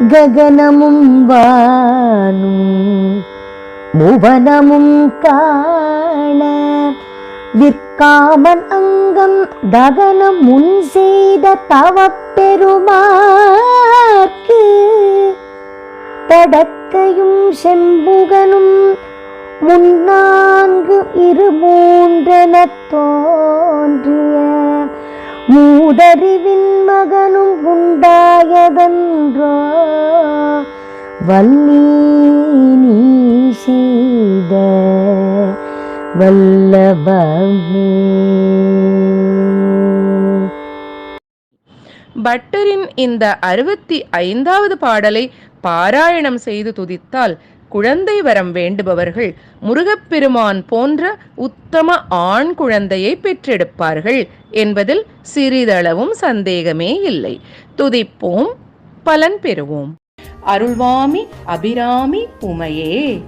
ககனமும் வானும் முவனமும் காண. விற்காமன் அங்கம் தகனம் முன் செய்த தவப்பெருமாக்கு தடக்கையும் செம்புகனும் முன்னான்கு இரு மூன்றென தோன்றிய. மூதறிவின் மகனும் வல்லி நீ செய்த வல்லபமே. பட்டரின் இந்த அறுபத்தி ஐந்தாவது பாடலை பாராயணம் செய்து துதித்தால் குழந்தை வரம் வேண்டுபவர்கள் முருகப்பெருமான் போன்ற உத்தம ஆண் குழந்தையை பெற்றெடுப்பார்கள் என்பதில் சிறிதளவும் சந்தேகமே இல்லை. துதிப்போம் பலன் பெறுவோம். அருள்வாமி அபிராமி உமையே.